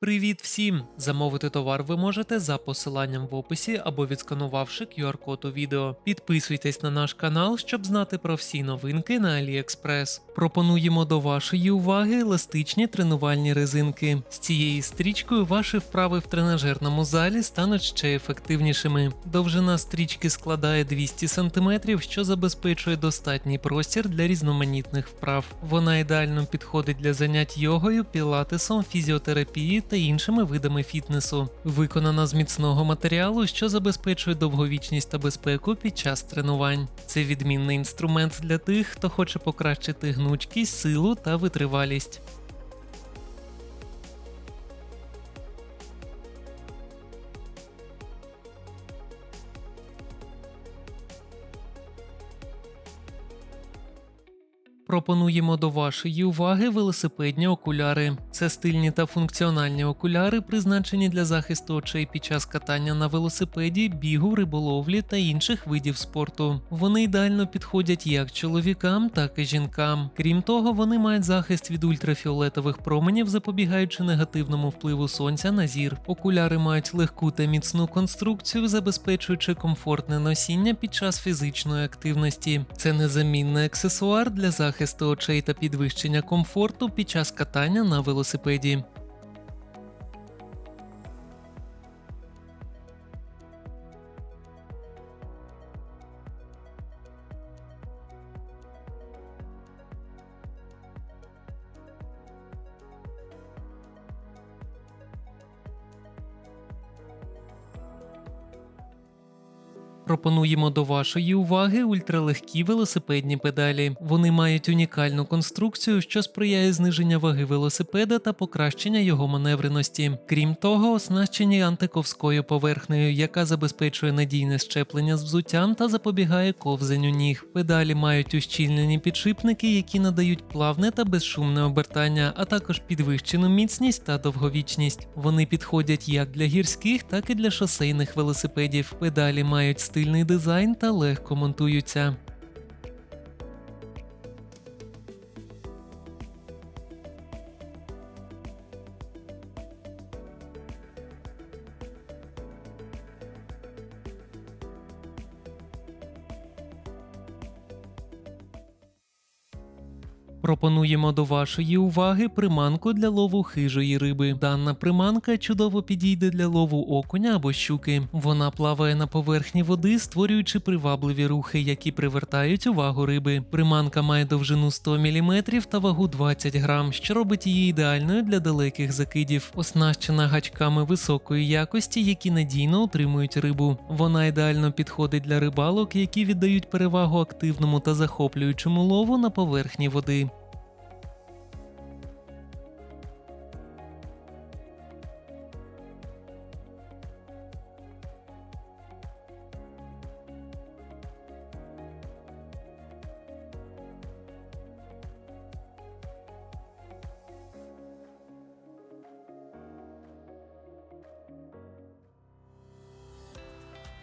Привіт всім! Замовити товар ви можете за посиланням в описі або відсканувавши QR-код у відео. Підписуйтесь на наш канал, щоб знати про всі новинки на AliExpress. Пропонуємо до вашої уваги еластичні тренувальні резинки. З цією стрічкою ваші вправи в тренажерному залі стануть ще ефективнішими. Довжина стрічки складає 200 см, що забезпечує достатній простір для різноманітних вправ. Вона ідеально підходить для занять йогою, пілатесом, фізіотерапії та іншими видами фітнесу. Виконана з міцного матеріалу, що забезпечує довговічність та безпеку під час тренувань. Це відмінний інструмент для тих, хто хоче покращити гнучкість, силу та витривалість. Пропонуємо до вашої уваги велосипедні окуляри. Це стильні та функціональні окуляри, призначені для захисту очей під час катання на велосипеді, бігу, риболовлі та інших видів спорту. Вони ідеально підходять як чоловікам, так і жінкам. Крім того, вони мають захист від ультрафіолетових променів, запобігаючи негативному впливу сонця на зір. Окуляри мають легку та міцну конструкцію, забезпечуючи комфортне носіння під час фізичної активності. Це незамінний аксесуар для захисту очей та підвищення комфорту під час катання на велосипеді велосипеді. Пропонуємо до вашої уваги ультралегкі велосипедні педалі. Вони мають унікальну конструкцію, що сприяє зниження ваги велосипеда та покращення його маневреності. Крім того, оснащені антиковською поверхнею, яка забезпечує надійне щеплення з взуттям та запобігає ковзанню ніг. Педалі мають ущільнені підшипники, які надають плавне та безшумне обертання, а також підвищену міцність та довговічність. Вони підходять як для гірських, так і для шосейних велосипедів. Педалі мають стильний дизайн та легко монтуються. Пропонуємо до вашої уваги приманку для лову хижої риби. Дана приманка чудово підійде для лову окуня або щуки. Вона плаває на поверхні води, створюючи привабливі рухи, які привертають увагу риби. Приманка має довжину 100 мм та вагу 20 грам, що робить її ідеальною для далеких закидів. Оснащена гачками високої якості, які надійно утримують рибу. Вона ідеально підходить для рибалок, які віддають перевагу активному та захоплюючому лову на поверхні води.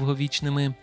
довговічними.